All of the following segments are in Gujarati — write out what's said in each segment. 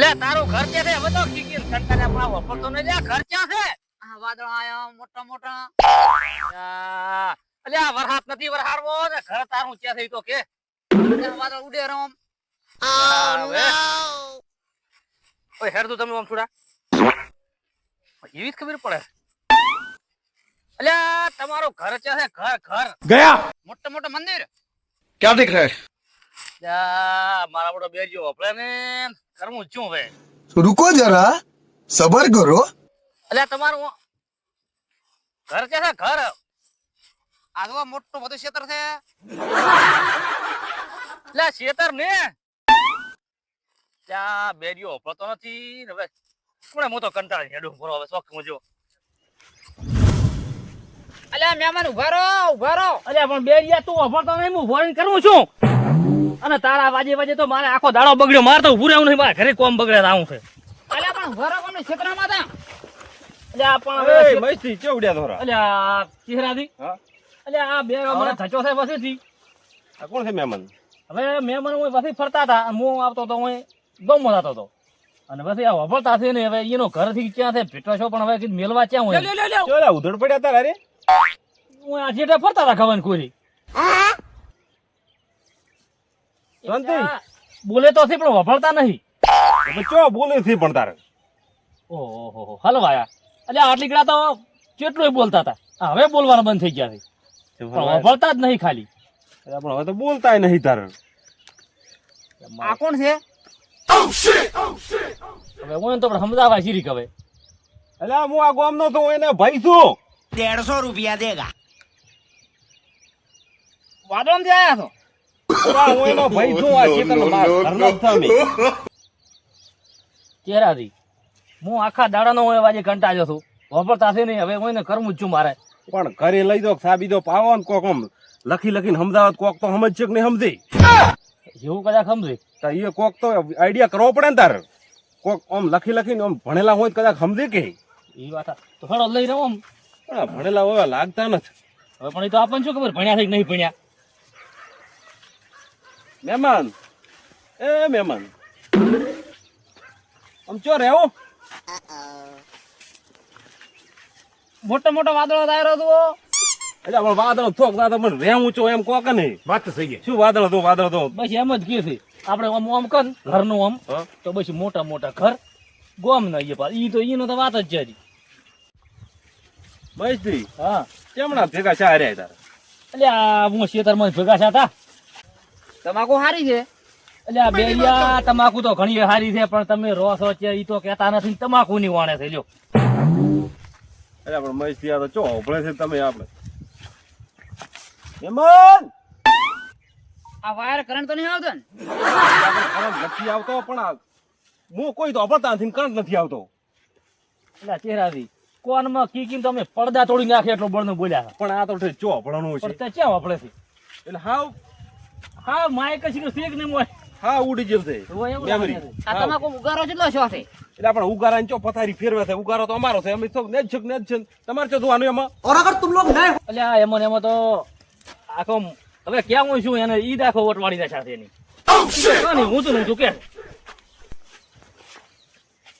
અલ્યા તારું ઘર કે છે હવે તો કીકીન કંટાળે આપણા વફર તો નહીં ઘર ક્યાં છે? આ વાદળ આયા મોટા મોટા. અલ્યા વરસાદ નથી વરસાડવો ને ઘર તારું ક્યાં છે તો કે. વાદળ ઉડે રમ oh, ઓય હેર તું તમે આમ થોડા. એવી જ ખબર પડે. અલ્યા તમારું ઘર ક્યાં છે? ઘર ઘર. ગયા. મોટા મોટા મંદિર. ક્યાં દેખ રહે? મારા મોટો બેજો આપણે ને. કરવું છું હવે? રૂકો જરા સબર કરો. અલ્યા તમારું ઘર કે છે? ઘર? આગવા મોટું બધું ક્ષેત્ર છે. એટલે ક્ષેત્ર ને? ત્યાં બેરીઓ ઉપડતો નથી. હવે હમણાં હું તો કંટાળી હેડું ભરો હવે શોખ મુજો અલ્યા મહેમાન ઊભા રહો ઊભા અલ્યા પણ બેરિયા તું ઉભરતો નહીં હું ભરણ કરું છું. અને તારા વાજે વાજે તો મારે આખો દાડો બગડ્યો. માર તો ઉભું રહેવું નહીં મારા ઘરે કોમ બગડે આવું છે. હવે મહેમાન? હું પછી ફરતા હતા હું આવતો તો હું ગમો અને પછી આ વફળતા છે ને હવે એનો ઘરથી ક્યાં છે પેટો છો પણ હવે મેલવા ક્યાં હોય? ઉધડ પડ્યા તારા રે? હું આ જેટા ફરતા હતા ખબર કોરી શાંતિ. બોલે તો પણ વફળતા નહીં. ચો બોલે છે પણ તારે? ઓહો હલવાયા એટલે આટલી ગળા તો કેટલું બોલતા હતા. હવે બોલવાનું બંધ થઈ ગયા છે. વફળતા જ નહીં ખાલી. પણ હવે તો બોલતા નહીં તારે. આ કોણ છે? હવે હું તો પણ સમજાવા શીરી કવે એટલે હું આ ગામ નો તો એને ભાઈ છું. દેડસો રૂપિયા દેગા. વાદળથી આવ્યા છો? હું એનો ભાઈ છું આ ચેતન ઘરનો જ છું અમે. હું આખા દાડાનો હું વાજે કંટાળ્યો છું. વફળતા છે નહીં હવે હું એને કરવું જ છું મારે. પણ ઘરે લઈ દો સાબી દો પાવો ને કોક લખી લખીને સમજાવત કોક તો સમજશે કે નહીં સમજી? એવું કદાચ સમજે. તો એ કોક તો આઈડિયા કરવો પડે ને તાર. કોક આમ લખી લખીને આમ ભણેલા હોય કદાચ સમજે કે એ વાત તો થોડો લઈ રહ્યો આમ. ભણેલા હોય લાગતા નથી. હવે પણ એ તો આપણને શું ખબર ભણ્યા છે કે નહીં ભણ્યા? મહેમાન એ મહેમાન આમ ચો રહેવો મોટો મોટો વાદળો દાયરો હતો એટલે પણ વાદળો થોક ના પણ રહેવું છો એમ કોક નહીં. વાત થઈ ગઈ શું વાદળ તો વાદળ હતો બસ એમ જ કીધી છે. આપણે આમ આમ કર ઘરનું આમ? તો બસ મોટા મોટા ઘર ગોમ ના એ પાછું. ઈ તો ઈનો તો વાત જ છે હજી. મહેશજી હા. કેમણા ભેગા ચા રહ્યા તારે? એટલે આ હું ખેતરમાં ભેગા છે હતા. તમાકુ હારી છે? એટલે આ બેરિયા તમાકુ તો ઘણી સારી છે પણ તમે રો છો ઈ તો કહેતા નથી તમાકુ ની વાણે છે જો. અરે પણ આ તો ચો હોભળે છે તમે આપણે? હેમન આ વાયર કરંટ તો નહીં આવતો ને? કરંટ નથી આવતો પણ આ હું કોઈ તો અભરતા નથી કરંટ નથી આવતો. એટલે ચહેરાથી કોનમાં કી કી તમે પડદા તોડી નાખે એટલો બળનો બોલ્યા પણ આ તો ચો ભણવાનું છે પણ તે ક્યાં વાપરે છે? એટલે હાવ હા માય કશી કે શેક ને મોય હા ઉડી છે. મેમરી. આ. તમાકુ ઉગારો કેટલો છો છે. એટલે આપણે ઉગારા ચો પથારી ફેરવે છે? ઉગારો તો અમારો છે. અમે તો ને જ છે ને જ છે. તમારે ચો જોવાનું એમાં? એટલે આ એમાં ને એમાં તો આખો હવે ક્યાં હું છું? એને ઈ દાખો વટવાડી ના સાથે એની. કાની હું તો હું કે.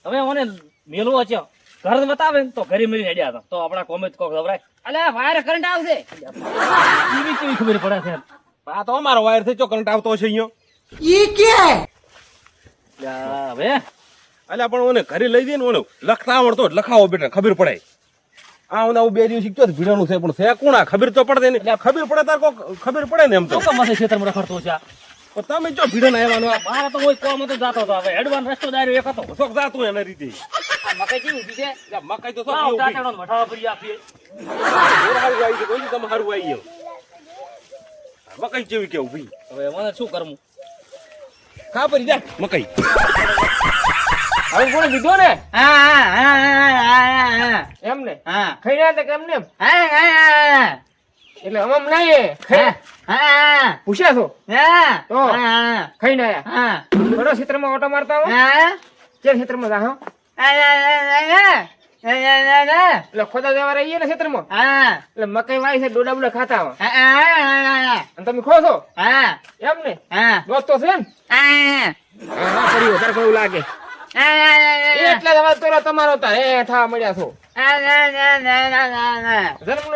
હવે મને મેલો છે. ઘર બતાવે ને તો ઘરે અડ્યા હતા. તો આપણા કોમે કોક ગભરાય. અલ્યા વાયર કરંટ આવશે. એવી કેવી ખબર પડે છે? આ તો અમારો વાયરથી ચો કરંટ આવતો છે અહીંયા. લ્યા, હવે. એટલે પણ ઓને ઘરે લઈ દે ને ઓને લખતા આવડતો લખાવો બેટા ખબર પડે આ હું આવું બે દિવસ શીખતો ભીડાનું છે પણ છે કોણ આ? ખબર તો પડે ને. ખબર પડે તાર કોક ખબર પડે ને એમ તો. શું કમાશે ખેતરમાં રખડતો છે આ? પણ તમે જો ભીડા ના આવવાનો આ. મારે તો કોઈ કોમ તો જાતો હતો હવે. હેડવાન રસ્તો દાર્યો એક હતો. શોખ જાતો એના રીતે. આ મકાઈ કેવી ઊભી છે? મકાઈ તો શોખ ઊભી. ટાટાનો વઠાવા પડી આપીએ. હારું આવી ગયું, તમે હારું આવી ગયો. મકાઈ જેવી કેવું ઊભી હવે મને શું કરવું ખા પડી જા મકાઈ હવે કોણ કીધું ને હા હા હા હા હા હા એમને હા ખાઈ રહ્યા હતા કેમ ને હા હા હા એટલે હમમ નહીં ખાઈ હા પૂછ્યા છો હા તો? હા ખાઈને આયા હા બરો ક્ષેત્રમાં ઓટો મારતા હો હા જે ક્ષેત્રમાં જા હો એટલે ખોદા દેવા રહીએ ને ક્ષેત્રમાં એટલે મકાઈ વાય છે ડોડા બોડા ખાતા અને તમે ખો છો એમ ને દોસ્તો છે ને હા, પડી વધારે લાગે એટલે જ પેલો તમારો તાર થવા મળ્યા છો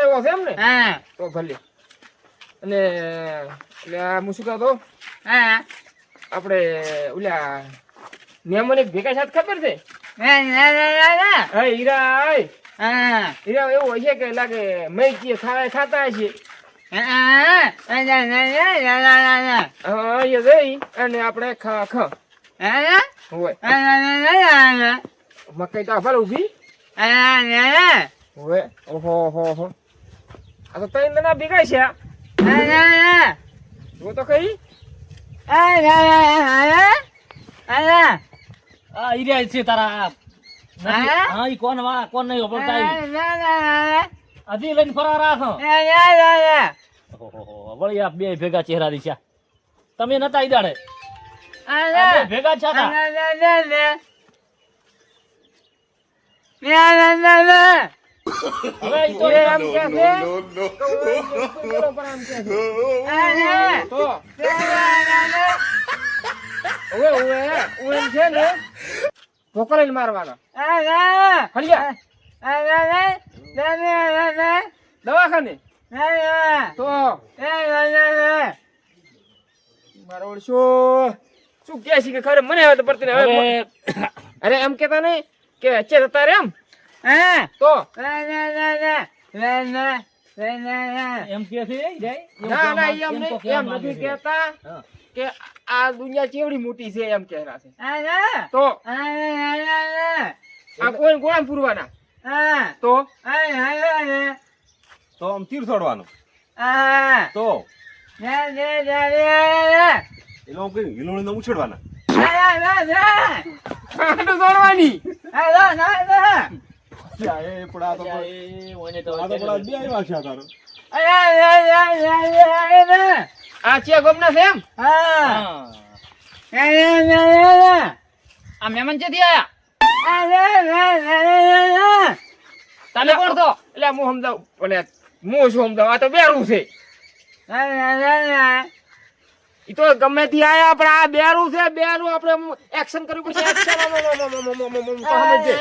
એવો છે એમ ને તો ભલે અને એટલે હું શું કહેતો આપણે ઓલા મેમન ભેગા સાથ ખબર છે હા હીરા આય હીરા એવું હશે કે લાગે મેં જે ખાવા ખાતા હશે હા અને આપણે ખા ખ મકઈ તો ભલે ઊભી હોય ઓહો હો હો આ તો ત્રણ દના ભેગા છે જો તો કઈ આ ઈર્યા છે તારા. હા? હા ઈ કોણ વા કોણ નહીં વપરતા હજી લઈને ફરાર રાખો ઓહોહો, વળી આ બે ભેગા ચહેરા દીશા તમે નતા ઈદાડે દાડે આ બે ભેગા છે હવે તો ઓવે ઓવે ઓવે છે ને ઢોકળીને મારવાના. દવાખાને? તો મારો ઓળશો. શું કે છે કે ખરે મને હવે તો પડતી. હવે અરે એમ કેતા નહીં કે અચ્છે જતા રે એમ. તો? એમ કે છે ના ના એમ નહીં એમ નથી છે. આ દુનિયા કેવડી મોટી છે એમ કહેરા છે તો આ કોઈ કોણ પૂરવાના તો તો આમ તીર છોડવાનું તો એટલે કઈ ઉછેડવાના તો બે આવ્યા છે તારો. આ છે ગોમના છે એમ? હા. આ મહેમાન છે તમે કોણ છો? એટલે હું સમજાવ ભલે હું શું સમજાવ? આ તો બેરું છે. ઈ તો ગમે થી આયા પણ આ બેરું છે બેરું આપણે એક્શન કરવું પડશે એક્શન સમજે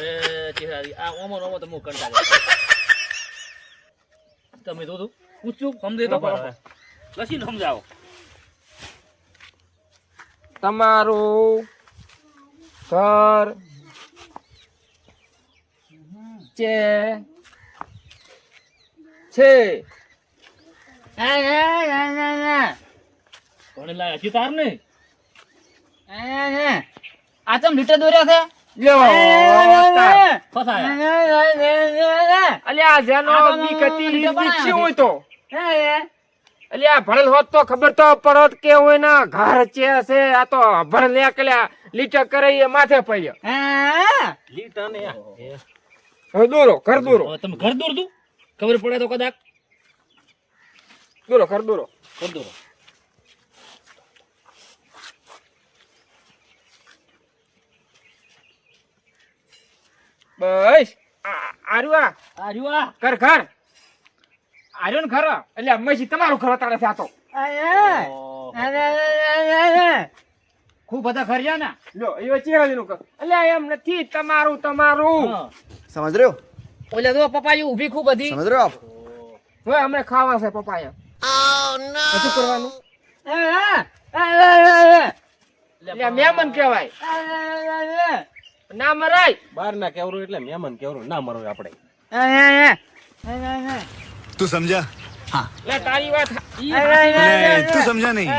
એ ચહેરા આ ઓમો ઓમો તો હું કંટાળ્યો. તમે તો પૂછ્યું સમજે તો હવે. સમજાવો. તમારું ઘર છે. છે કોને લાયા? હજી તાર ને આ ચમ લીટર દોર્યા છે? ફસાયા. અલ્યા જેનો આ તો બીક હતી ઈ લીટો બીક શી બનાવ્યો હોય તો. અલ્યા ભણેલ હોત તો ખબર તો પડત કે હોય ના ઘર છે હશે આ તો ભણ લે કલ્યા લીટર કરે એ માથે પડ્યો. લીટા ને આ. હવે દોરો ઘર દોરો. તમે ઘર દોર તું ખબર પડે તો કદાચ. દોરો ઘર દોરો. ઘર દોરો. બસ. આ- આર્યું આ આ રહ્યું ઘર ઘર. આર્યો ને ખરો એટલે અમ્મેશી તમારું ખરો તારે છે આ તો ખૂબ બધા ખર્યા ને? લ્યો એ ચેરાજીનું કર એટલે એમ નથી તમારું તમારું. સમજ રહ્યો? ઓલે પપ્પા પપાઈ ઊભી ખૂબ બધી સમજ રહ્યો હવે અમને ખાવા છે પપાયા ઓ નો શું કરવાનું? એટલે કહેવાય. ના મરાય. બાર ના કેવરું એટલે મેમન કેવરું ના મરાય આપણે. તું સમજા? તું સમજા નહીં.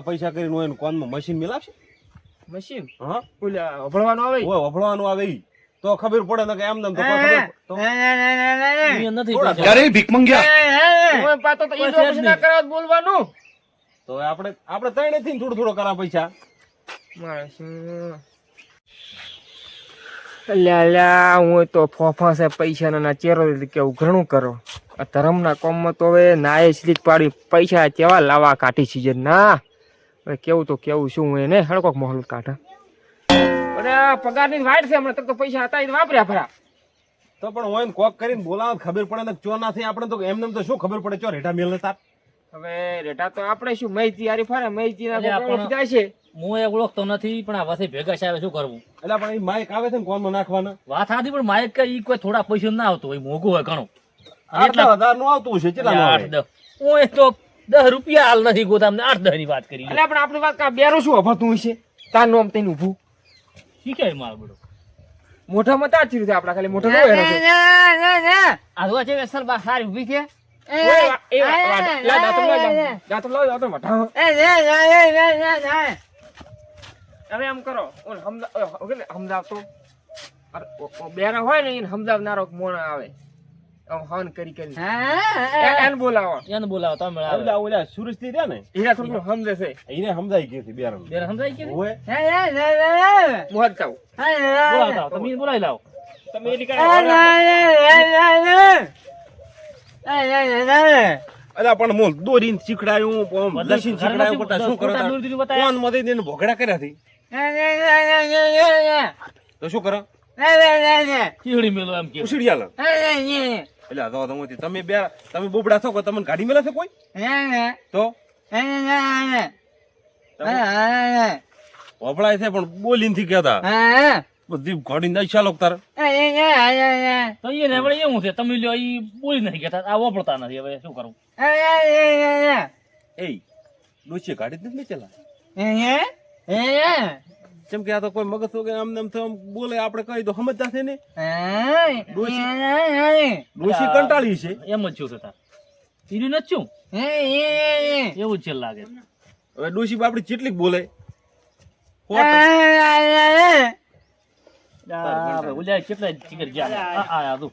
પૈસા કરીને હોય કોનમાં મશીન મિલાવશે? મશીન હા. ઓલા ઓભળવાનું આવે ઓય આવે તો ખબર પડે ને કે ભીખ મંગ્યા? બોલવાનું. તો આપણે આપણે ત્રણે થી થોડું થોડું કરા પૈસા. અલ્યા હું તો ફોફા છે પૈસા ના ચેરો કેવું ઘણું કરો. આ ધરમના કોમમાં તો હવે નાય સ્લીક પાડી પૈસા કેવા લાવા કાઢી સીજન ના. હવે કેવું તો કેવું શું હું એને હળકોક મોહલ કાઢે? અરે પગારની વાઈટ છે હમણાં તક તો પૈસા હતા એ તો વાપર્યા ભરા તો પણ હોય કોક કરીને બોલાવો ખબર પડે ને ચો ના થઈ આપણે તો એમને તો શું ખબર પડે? ચો રેટા મેલ ને તાર. હવે રેટા તો આપણે શું મૈતી હારી ફરે મૈતી ના જાય છે? હું એ ઓળખતો નથી પણ આ વાસી ભેગા છે હવે શું કરવું? એટલે પણ એ માઇક આવે છે ને કોનમાં નાખવાના? વાત સાચી પણ માઇક કે ઈ કોઈ થોડા પૈસા ના આવતો હોય મોઘું હોય ઘણું. આટલા હજારનું આવતું છે કેટલા આઠ દસ. હું એ તો દસ રૂપિયા હાલ નથી ગોતા અમને આઠ દસની વાત કરી એટલે પણ આપણી વાત કા બેરું શું અભતું હશે? તાર નોમ તઈને ઊભું શીખાય માર બધું મોઢામાં તાર ચીરું છે આપણા ખાલી હેરો આ જોવા છે સર બા સારી ઊભી છે. હવે એમ કરો. ઓલ હમદા- ઓય, ઓકે ને, બેરા હોય એને હમદાવનારો મોણ આવે. હન કરી કરી. એને બોલાવો. એને બોલાવો તમે ઓલા થી રહ્યા ને? થોડું સમજે છે. એને સમજાઈ તમે બોલાવી લાવો. તમે અલા પણ હું દોરીને શીખડાયું બધા શીખડાયું કરતા શું કરો કોણ મદદ એને ભોગડા કર્યા થી. તો શું કરો? ચીડી મેલો એમ કે. ઉછડી આલે. એટલે આ તો તમે તમે બે તમે બોબડા છો કો તમને ગાડી મેલા છે કોઈ? તો? વફળાય છે પણ બોલીને થી કહેતા. બધી ગાડી ના ચાલો તાર તો એને હવે એવું છે તમે લ્યો ઈ બોલી નથી કેતા આ વપડતા નથી હવે શું કરું એ ડોસી ગાડી જ નથી ચલા કેમ કે આ તો કોઈ મગજ વગર આમ નામ તો બોલે આપણે કહી તો સમજતા છે ને ડોસી કંટાળી છે એમ જ છું થતા ઈરી નથી છું એવું જ છે લાગે હવે ડોસી બાપડી જેટલી બોલે ઓલા કેટલા ચીકર ગયા? આ આ આ તું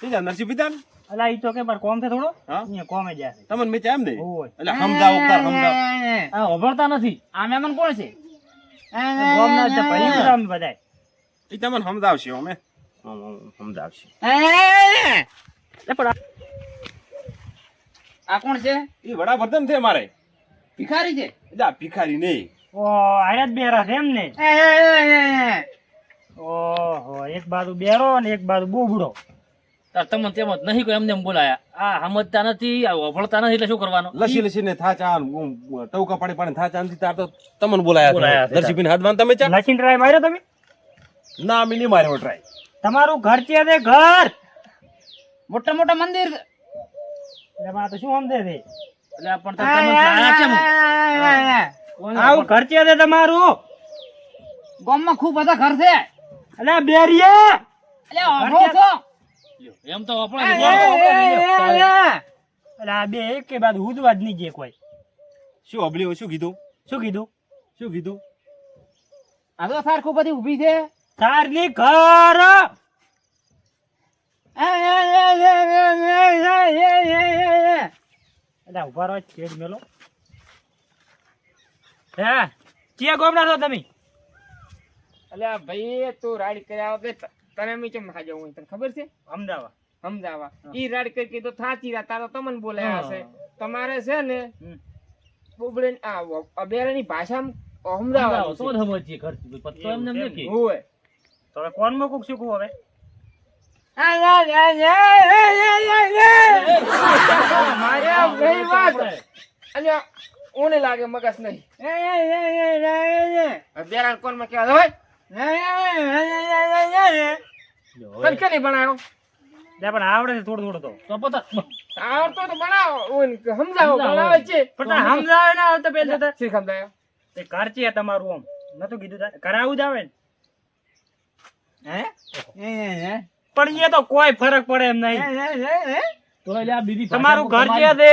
તે જા નરસી પિતા અલા ઈ તો કે માર કોમ છે થોડો? હા? અહીંયા કોમે જાય છે. તમને મેં એમ દે એટલે સમજાવ ઉપર સમજાવ આ ઓભળતા નથી. આ મેમન કોણ છે? ગોમના છે ભાઈ અમે બધાય. એ તમને સમજાવશે અમે સમજાવશે એટલે પણ આ- આ કોણ છે? ઈ વડા વર્ધન છે મારે. ભિખારી છે? જા ભિખારી નહીં. ઓ આયત બેરા છે એમ ને ઓહો એક બાજુ બેરો અને એક બાજુ બોબડો તમને તેમ જ નહીં કોઈ એમને એમ બોલાયા. આ સમજતા નથી આ ઓભળતા નથી એટલે શું કરવાનું? લસી લસી ને થાચા ઉમ, ટવકા પાડી પાડી થાચા નથી તાર તો તમને બોલાયા. નરસિંહ હાથમાં તમે ચા? લસી ટ્રાય માર્યો તમે? ના અમે નહીં માર્યો ટ્રાય તમારું ઘર છે તે ઘર. મોટા મોટા મંદિર. એટલે આ તો શું સમજે છે? એટલે પણ તમે? આવું ઘર છે તમારું? ગામમાં ખૂબ બધા ઘર છે. એટલે બેરીએ અલે અભો છો એમ તો આપણે અલે આ બે એક કે બાદ ઉજવા ની નહીં જે કોઈ શું અબલી શું કીધું શું કીધું શું કીધું આ તો સાર ખૂબ બધી ઊભી છે તારની ઘર એટલે ઊભા રહો છેડ મેલો હે ચિયા ગોમના છો તમે અલ્યા ભાઈ તું રાડ કર્યા વગર તને મેં ચમ હું તને ખબર છે? અમદાવાદ. સમજાવા ઈ રાડ કરી કીધું થાચી રા તારો તમને બોલાયા હશે. તમારે છે ને. બોબડે આ અબેરાની ભાષામાં અમદાવાદ તો છે. જ સમજીએ ઘરથી. પછી તો એમને હોય. તો કોણ કોણ મોકું શીખવું હવે? ઓને લાગે મગજ નહીં. અબેરા કોણમાં કહેવાય? હોય તને કેની બનાવ્યો લે પણ આવડે છે થોડું થોડું તો. તો પતા. આવડતો તો બનાવો ઓને સમજાવો. બનાવે છે. પણ સમજાવે ના આવતો પેલે તો શી સમજાયો તે કરચી છે તમારું આમ. નતું કીધું તા કરાવું જ આવે ને. પણ એ તો કોઈ ફરક પડે એમ નહીં. તમારું ઘર છે? તે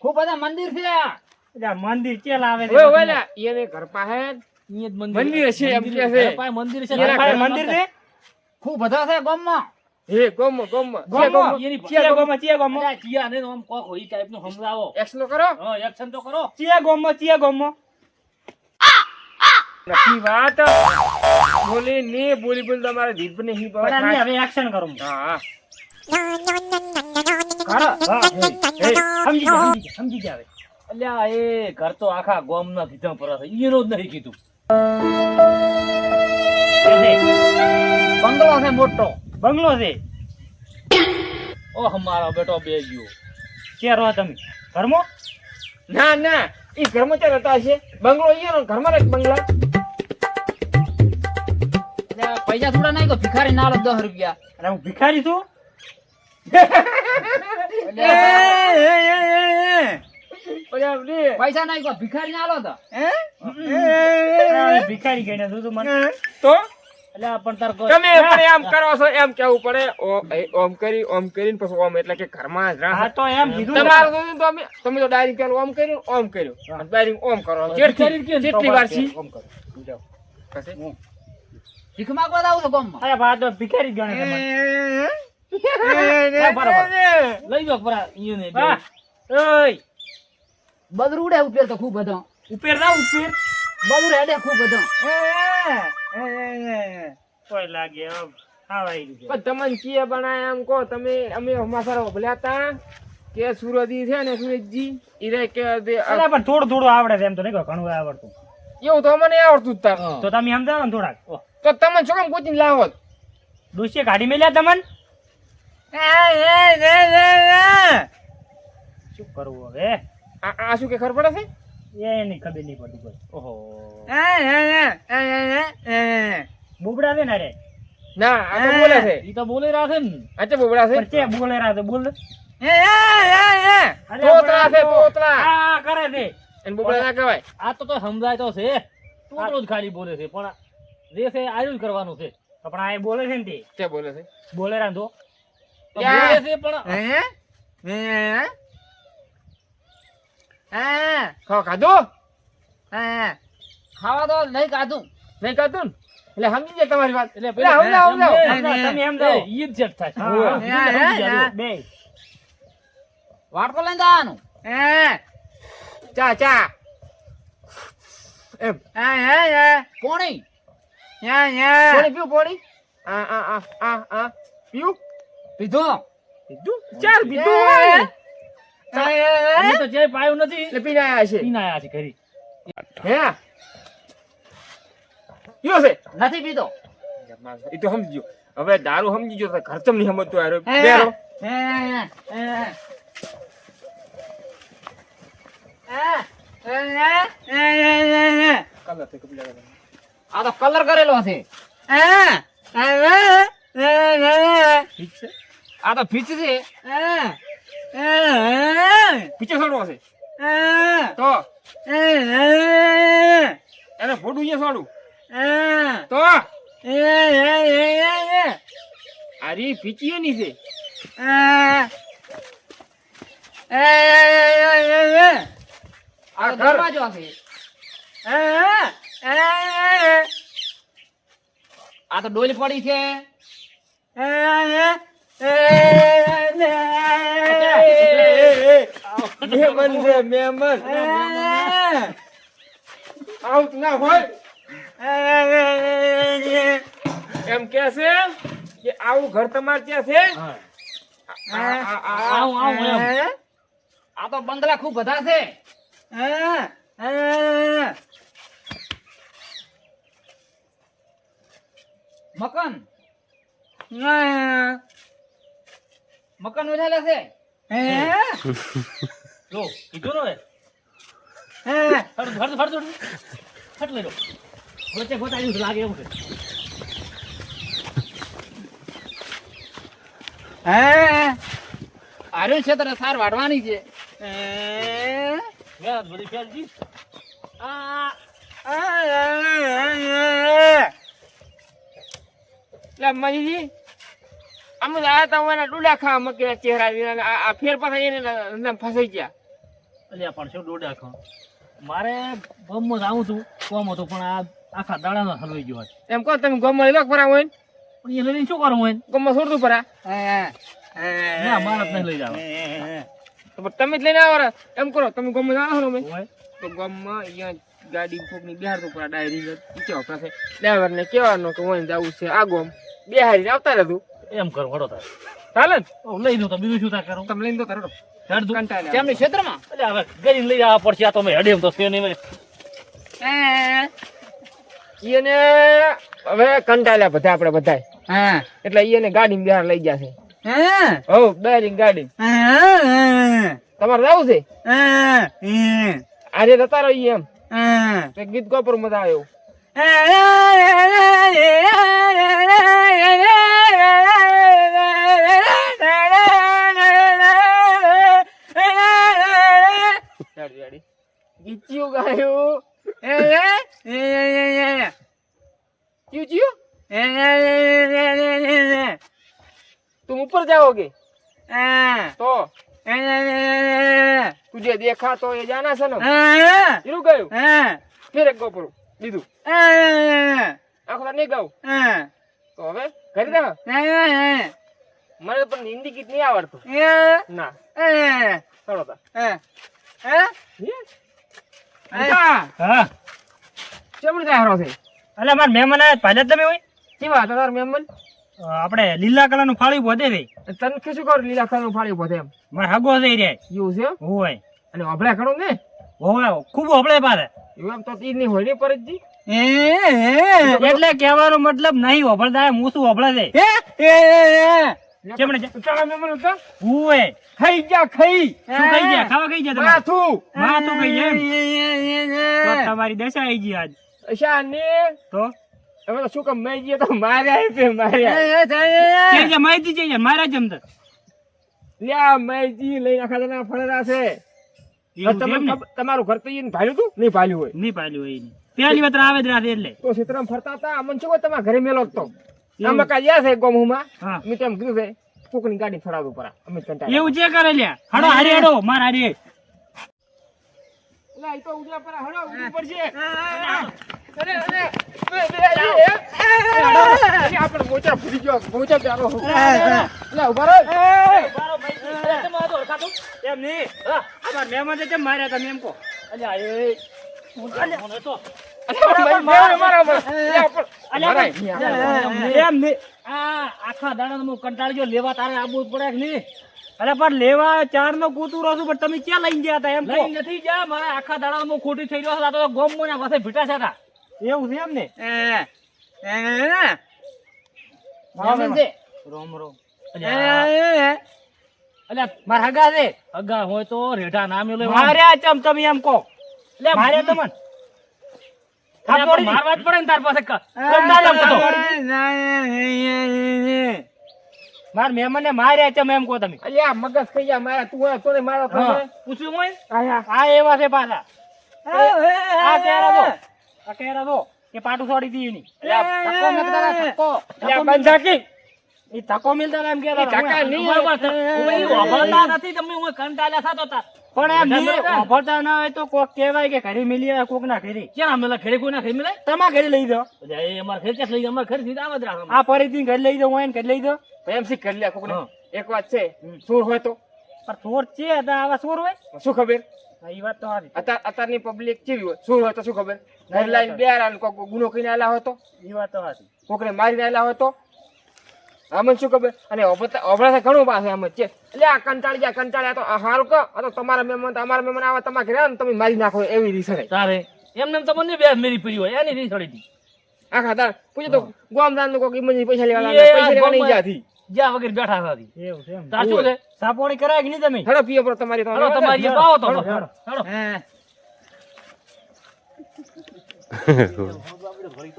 ખૂબ બધા મંદિર છે આ. મંદિર ચેલ આવે છે? ઓય ઓય લા, એને ઘર પાસે મંદિર છે એમ કે છે. મંદિર છે ઘર પાસે ઘરમાં મંદિર છે? ખૂબ બધા છે ગામમાં. હે ગોમ ગોમ ગોમમાં, એની ચિયા ગોમમાં, ચિયા ગોમમાં. ચિયા ને આમ કોક હોય ઈ ટાઈપનું સમજાવો એક્સનો કરો. હા એક્શન તો કરો. ચિયા ગોમમાં ચિયા ગોમમાં? નથી વાત. બોલી ને બોલી બોલી તમારે દીપ ને હી પણ હવે એક્શન કરું હું. હા. કરો. હા, હે, હે, સમજી ગયા, સમજી ગયા. અલ્યા એ ઘર તો આખા ગોમના કીધા પર. ઈનો જ નહીં કીધું. બંગલો છે મોટો. બંગલો છે? ઓહ મારો બેટો બે ગયો ક્યાં રહો તમે? ઘરમાં? ના ના. એ ઘરમાં ત્યાં હતા છે બંગલો અહીંયા નો ઘરમાં એક બંગલા. પૈસા થોડા નહીં કે ભિખારી ના લો દસ રૂપિયા. અને હું ભિખારી છું? પૈસા નાખો ભિખારી ના લો તો. ભિખારી કહીને તું તું? મને તો પણ તમે પણ એમ કરો છો એમ કેવું પડે? ઓમ કરી ઓમ કરીને પછી ઓમ એટલે કે ઘરમાં જ હા તો એમ કીધું તમારું તો તમે. તમે તો ડાયરી પેલું ઓમ કર્યું ઓમ કર્યું. ડાયરી ઓમ કરો. ભિખારી જેટલી વાર છી. ઓમ કરો. પછી? ભીખ માંગવા આવું છો ગામમાં. અરે બા તો ભિખારી ગણે. લઈ પરા. ઓય. બધું ઉડે ઉપર તો ખૂબ બધો ઉપર ના ઉપર? બધું રેડે ખૂબ બધો કોઈ લાગે આમ પણ તમને કીએ બનાય એમ કહો તમે અમે હમાસર બોલ્યાતા કે સુરજી છે ને સુરજજી ઈરે કે અલા પણ થોડું થોડું આવડે છે એમ તો નહીં કહો ઘણું આવડતું. એવું તો મને આવડતું જ તાર તો તમે સમજાવો ને થોડાક. તો તમે શું કામ કોચિંગ લાવો? ડોસીએ કાઢી મેલ્યા તમને શું કરવું હવે? આ શું કે ખબર પડે છે? એ ખબર નહીં પડતી કોઈ. ઓહો. બુબડા છે ને રે. ના આ તો બોલે છે. ઈ તો બોલે રાખે ને. આ છે બોબડા છે. છે બોલે રહ્યા એ એ અરે તોતરા છે તોતરા. આ કરે છે. એને બુબડા ના કહેવાય. આ તો તો સમજાય તો છે. તોતરો જ ખાલી બોલે છે પણ જે છે આયુ જ કરવાનું છે. તો પણ આ બોલે છે ને તે. બોલે છે. બોલે રાંધો. બોલે તો પણ હે? બોલે પણ ખાવા ખાધું? ખાવા તો નહીં ખાધું. નહીં ખાધું એટલે સમજી જાય તમારી વાત. એટલે સમજાવો, સમજાવો. તમે થાય. હા, હા, હા. બે. વાટકો લઈને જવાનું. ચા ચા. એમ. પાણી. પીવું પાણી? આ આ આ આ આ. પીવું? પીધો. પીધું? ચાલ પીધું. અમે તો ક્યાંય પાયું નથી એટલે પીને આયા છે પીને આયા છે ઘરી હે પીવો છે નથી પીધો એ તો સમજી ગયો હવે દારૂ સમજી ગયો ઘર ખર્ચમ નહીં સમજતો બેરો. આ તો કલર કરેલો છે આ તો ફીચ છે પીછે છોડવો છે તો એને ફોટું છે છોડું તો અરે પીચીએ ની છે આ તો ઘર. દરવાજો છે આ તો ડોલી પડી છે મહેમાન છે મહેમાન આવું ના હોય એમ કે છે કે આવું ઘર તમારે ત્યાં છે આ- આ- આ- આવું આવું એમ. આ તો બંગલા ખૂબ બધા છે. મકાન. મકાન ઉઠેલા છે? જો કીધું ને ફટ લઈ લો. વચ્ચે લાગે એવું છે. આર્યન ક્ષેત્ર સાર વાઢવાની છે. વ્યાજ બધી ફેલજી આ અમે તો આ તમારા ડોડા ખાવા મકીના ચહેરા વિના આ ફેર પાછા એને ફસાઈ ગયા. અલ્યા પણ શું ડોડા ખા મારે ગમમાં જ આવું છું કોમ હતું પણ આ આખા દાડાનો હલવાઈ ગયો એમ કહો તમે ગમમાં લેવા પરા હોય પણ એ લઈને શું કરવું હોય ગમમાં છોડતું પરા? ના મારા જ નહીં લઈ જાવ. તો પણ તમે જ લઈને આવો એમ કરો તમે ગમમાં જાણો છો ને હોય? તો ગમમાં અહીંયા ગાડી ફોકની બિહાર તો પરા ડાયરી કેવા પાસે ડ્રાઈવર ને કહેવાનું કે હું જવું છે? આ ગોમ બિહારી આવતા રહેતું એમ કરો હડો તારે. ચાલે ને? લઈ દઉં તો બીજું શું તાર કરું તમે લઈ દો તારો હેડ. કંટાળ્યા. તેમની ક્ષેત્રમાં? એટલે હવે ગરીને લઈ આવવા પડશે આ તો મેં હડેમ તો છે નહીં. એને હવે કંટાળ્યા બધા આપણે બધા હા. એટલે ઈ એને ગાડી બહાર લઈ જશે હા? હો બેરિંગ ગાડી. તમારે જવું છે? હા આજે જતા રહીએ એમ. હા. તે ગીત ગોપર મજા આવ્યો દેખાતો એ જાના છે ને. એનું ગયું? ફેર એક ગોપરું દીધું આખો નહીં ગયું તો હવે કરી દે મને પણ હિન્દી ગીત નહીં આવડતું. ના. ચલો હા ચમડી હારો છે? એટલે અમાર મહેમાન આવ્યા પહેલા તમે હોય? કેવા હતા તારા મહેમાન? આપણે લીલા કલરનું ફાળી પોતે રે તને શું કરું લીલા કલરનું ફાળી પોતે એમ. મારે હગો થઈ રહ્યા એવું છે હું હોય. અને અભળા ખરું ને. હોય ખૂબ હબળે પારે એમ તો ઈ નહીં હોય ને પરતજી એટલે કહેવાનો મતલબ નહીં હોભળતા હું શું હોભળે છે? કેમણે છે? તારા મેમન હતા હોય ખાઈ જા ખાઈ. શું કહી ગયા? ખાવા કહી ગયા માથું. માથું કહી એમ? તો તમારી દશા આવી ગઈ આજ. અશા ને તો? હવે તો શું કામ મેં ગયો તો માર્યા છે માર્યા કે જે માહિતી છે મારા જમત લ્યા લઈને આખા જણા છે. તમારું ઘર તો ઈ ભાલ્યું હતું? નહીં ભાલ્યું હોય. નહીં ભાલ્યું હોય નહીં પહેલી વાત આવે જ રાતે એટલે. તો ક્ષેત્રમાં ફરતા હતા. અમને શું તમારા ઘરે મેલો હતો? તો અમે કાલ ગયા છે ગોમુમાં હા. મેં તેમ કીધું છે કોકની ગાડી ફરાવ ઉપર અમે કંટાળ્યા. એવું જે કરે લ્યા. હડો હારે હડો માર હારે. લે તો ઉજા પર. હડો ઉપર છે અરે, અરે, આપણે મોચા ફૂટી ગયો, મોચા પ્યારો. લા, ઊભા રહો. એમ નહીં અમાર મહેમાન કેમ માર્યા તમે એમ કહો અલ્યા એ મને તો ગયો લેવા તારે આબુ પડે નહીં અરે પણ લેવા ચાર નો કૂતરો છું પણ તમે ક્યાં લઈ ગયા હતા એમ લઈ નથી મારે આખા દાડા હું ખોટી થઈ રહ્યો છું. આ તો ગોમ મોના પાસે ભીટા છે એવું છે એમ ને રોમ રોમ અલ્યા અલ્યા, મારા હગા છે અગા હોય તો રેઢા ના મેલો એમ. માર્યા ચમ તમે એમ કહો અલ્યા, માર્યા તમને મારવા જ પડે ને તાર પાસે. માર મહેમાન માર્યા ચમ એમ કહો તમે અલ્યા, મગજ ખાઈ ગયા મારા તું હોય તોને મારા હા. ને. પૂછ્યું હોય. આ એવા છે પાછા આ કેરા દો આ કેરા દો કે પાટું છોડી દી ની ધક્કો મેકતા હતા, ધક્કો. અલ્યા, બંધાકી. એ ધક્કો મિલતા એમ કાકા નહીં. નથી તમે હું કંટાળ્યા થતો તા પણ એમ નહીં બધા. ના હોય તો કોક કહેવાય કે ઘરે મિલી આવે કોક ના ઘરે. ક્યાં અમે ખેડે કોઈ ના મિલાય? તમારા ઘરે લઈ દો. ક્યાં લઈ અમારે આવા જ રાખો આ ફરીથી ઘરે લઈ દો હોય ને ઘરે લઈ દો. એમ સી કરી લે કોકને. હા. એક વાત છે સુર હોય તો. પણ ચોર છે આવા ચોર હોય? શું ખબર? એ વાત તો સારી અત્યાર અત્યારની પબ્લિક કેવી હોય? સુર હોય તો શું ખબર? ઘર લાઈન બે કોક ગુનો કરીને આલા હોય તો? એ વાત તો સારી કોકને મારીને આલા હોય તો? આમને શું ખબર? અને અભળા ઘણું પાસે આમ છે. એટલે આ કંટાળી ગયા કંટાળ્યા તો આ હારું કહો. આ તો તમારા મહેમાન અમારા મહેમાન આવા તમારે ઘરે ને તમે મારી નાખો એવી રીસડે તારે. એમને તમને બે મેરી પડી હોય એની રીસડી હતી આખા દાડ પૂછે તો ગોમદાનનું કોઈ ઇમરજન્સી પૈસા લેવા પૈસા લેવા નહીં ગોમમાં- જાતી જ્યાં વગર બેઠા હતા. એવું છે સાચું છે? સાપોણી કરાય કે નહીં તમે? હેડો પીએ પર તમારી તો. તમારી પાવો તો હેડો, હેડો. હેડો. હા.